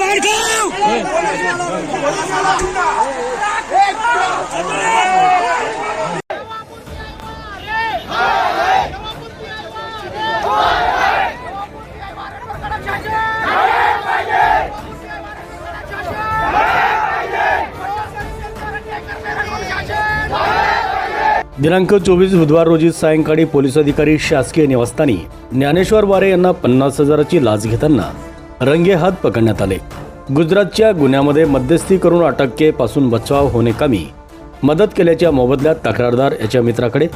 बाहर दिनांक चोवीस बुधवार रोजी सायंकाळी पोलीस अधिकारी शासकीय निवासस्थानी ज्ञानेश्वर वारे यांना पन्नास हजाराची लाच घेताना रंगेहात पकडण्यात आले. गुजरातच्या गुन्ह्यामध्ये मध्यस्थी करून अटकेपासून बचाव होणे कामी मदत केल्याच्या मोबदल्यात तक्रारदार याच्या मित्राकडे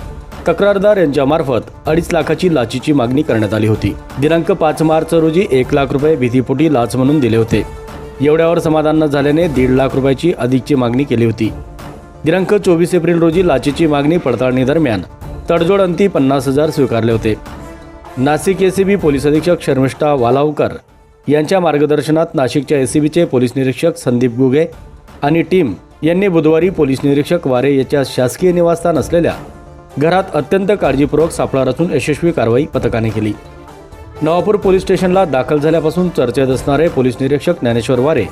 तक्रारदार यांच्यामार्फत अडीच लाखाची लाचीची मागणी करण्यात आली होती. दिनांक पाच मार्च रोजी एक लाख रुपये भीतीपोटी लाच म्हणून दिले होते. एवढ्यावर समाधान न झाल्याने दीड लाख रुपयाची अधिकची मागणी केली होती. दिनांक चोवीस एप्रिल रोजी लाचेची मागणी पडताळणी दरम्यान तडजोड अंती पन्नास हजार स्वीकारले होते. नाशिक एसीबी पोलीस अधीक्षक शर्मिष्ठा वालावकर यांच्या मार्गदर्शनात नाशिकच्या एसीबीचे पोलीस निरीक्षक संदीप गुगे आणि टीम यांनी बुधवारी पोलीस निरीक्षक वारे याच्या शासकीय निवासस्थान असलेल्या घरात अत्यंत काळजीपूर्वक सापळा रचून यशस्वी कारवाई पथकाने केली. नवापूर पोलीस स्टेशनला दाखल झाल्यापासून चर्चेत असणारे पोलीस निरीक्षक ज्ञानेश्वर वारे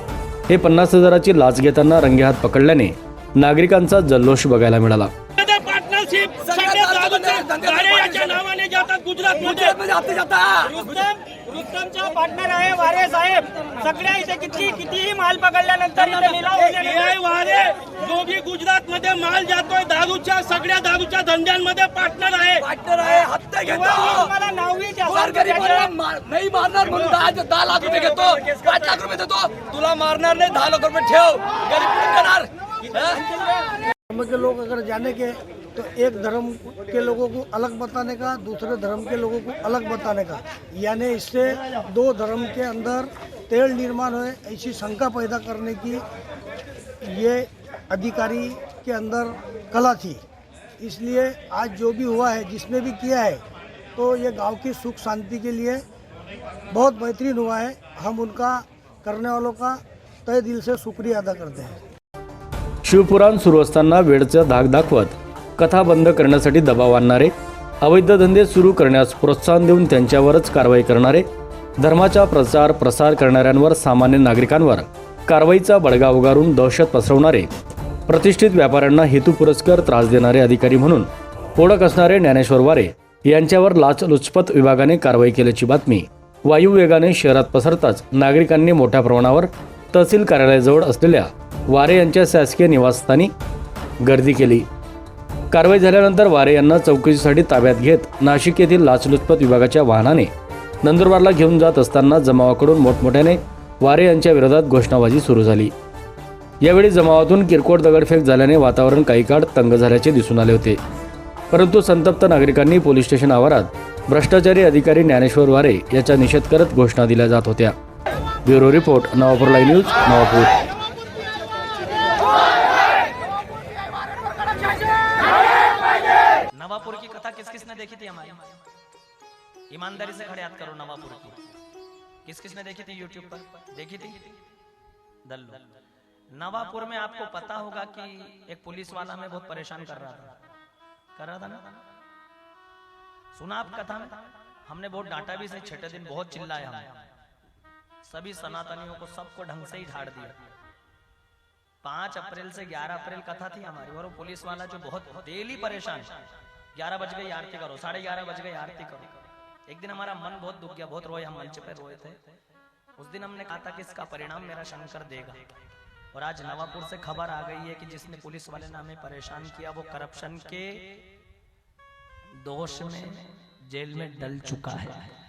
हे पन्नास हजाराची लाच घेताना रंगेहात पकडल्याने नागरिकांचा जल्लोष बघायला मिळाला. मध्ये पार्टनरशिप सगळे दारूचे गाड्या याच्या नावाने जातात गुजरात मध्ये. रुस्तम रुस्तमचा पार्टनर आहे वारे साहेब. सगळ्या इथे किती कितीही माल पकडल्यानंतर इथे निलाव होणे वारे जो भी गुजरात मध्ये माल जातोय दारूच्या सगळ्या दारूच्या धंद्यांमध्ये पार्टनर आहे. पार्टनर आहे. हप्ते घेतो. मला नावही वारकरी बोलला, मा- नाही मारणार म्हणून दहा दहा लाख रुपये घेतो. पाच लाख रुपये देतो. तुला मारणार नाही दहा लाख रुपये ठेव. गरीब हं? धर्म के लोग अगर जाने के तो एक धर्म के लोगों को अलग बताने का, दूसरे धर्म के लोगों को अलग बताने का। यानी इससे दो धर्म के अंदर तेल निर्माण हुए, ऐसी शंका पैदा करने की ये अधिकारी के अंदर कला थी। इसलिए आज जो भी हुआ है, जिसने भी किया है तो ये गाँव की सुख शांति के लिए बहुत बेहतरीन हुआ है। हम उनका, करने वालों का तय दिल से शुक्रिया अदा करते हैं। शिवपुराण सुरू असताना वेळचं धाक दाखवत कथा बंद करण्यासाठी दबाव आणणारे अवैध धंदे सुरू करण्यास प्रोत्साहन देऊन त्यांच्यावरच कारवाई करणारे धर्माचा प्रचार प्रसार करणाऱ्यांवर सामान्य नागरिकांवर कारवाईचा बडगा उगारून दहशत पसरवणारे प्रतिष्ठित व्यापाऱ्यांना हेतुपुरस्कर त्रास देणारे अधिकारी म्हणून ओळख असणारे ज्ञानेश्वर वारे यांच्यावर लाचलुचपत विभागाने कारवाई केल्याची बातमी वायुवेगाने शहरात पसरताच नागरिकांनी मोठ्या प्रमाणावर तहसील कार्यालयाजवळ असलेल्या वारे यांच्या शासकीय निवासस्थानी गर्दी केली. कारवाई झाल्यानंतर वारे यांना चौकशीसाठी ताब्यात घेत नाशिक येथील लाचलुचपत विभागाच्या वाहनाने नंदुरबारला घेऊन जात असताना जमावाकडून मोठमोठ्याने वारे यांच्या विरोधात घोषणाबाजी सुरू झाली. यावेळी जमावातून किरकोळ दगडफेक झाल्याने वातावरण काही काळ तंग झाल्याचे दिसून आले होते. परंतु संतप्त नागरिकांनी पोलीस स्टेशन आवारात भ्रष्टाचारी अधिकारी ज्ञानेश्वर वारे याचा निषेध करत घोषणा दिल्या जात होत्या. Bureau report Navapur live news Navapur. देखी थी हमारी? ईमानदारी से खड़े हाथ करो नवापुर की। किस किसने देखी थी यूट्यूब पर? देखी थी? दल्लू। नवापुर में आपको पता होगा कि एक पुलिस वाला हमें बहुत परेशान कर रहा था। कर रहा था ना? सुना आप कथा में? हमने बहुत डांटा भी से छठे दिन, बहुत चिल्लाया हम सभी सनातनियों को सबको ढंग से ही झाड़ दिया। पाँच अप्रैल से ग्यारह अप्रैल कथा थी हमारी, और वो पुलिस वाला जो बहुत डेली परेशान ग्यारह बज गई आरती करो, साढ़े ग्यारह बज गई आरती करो। एक दिन हमारा मन बहुत दुख गया, बहुत रोए, हम मंच पर रोए थे। उस दिन हमने कहा था कि इसका परिणाम मेरा शंकर देगा। और आज नवापुर से खबर आ गई है कि जिसने पुलिस वाले ने हमें परेशान किया, वो करप्शन के दोष में जेल में डल चुका है।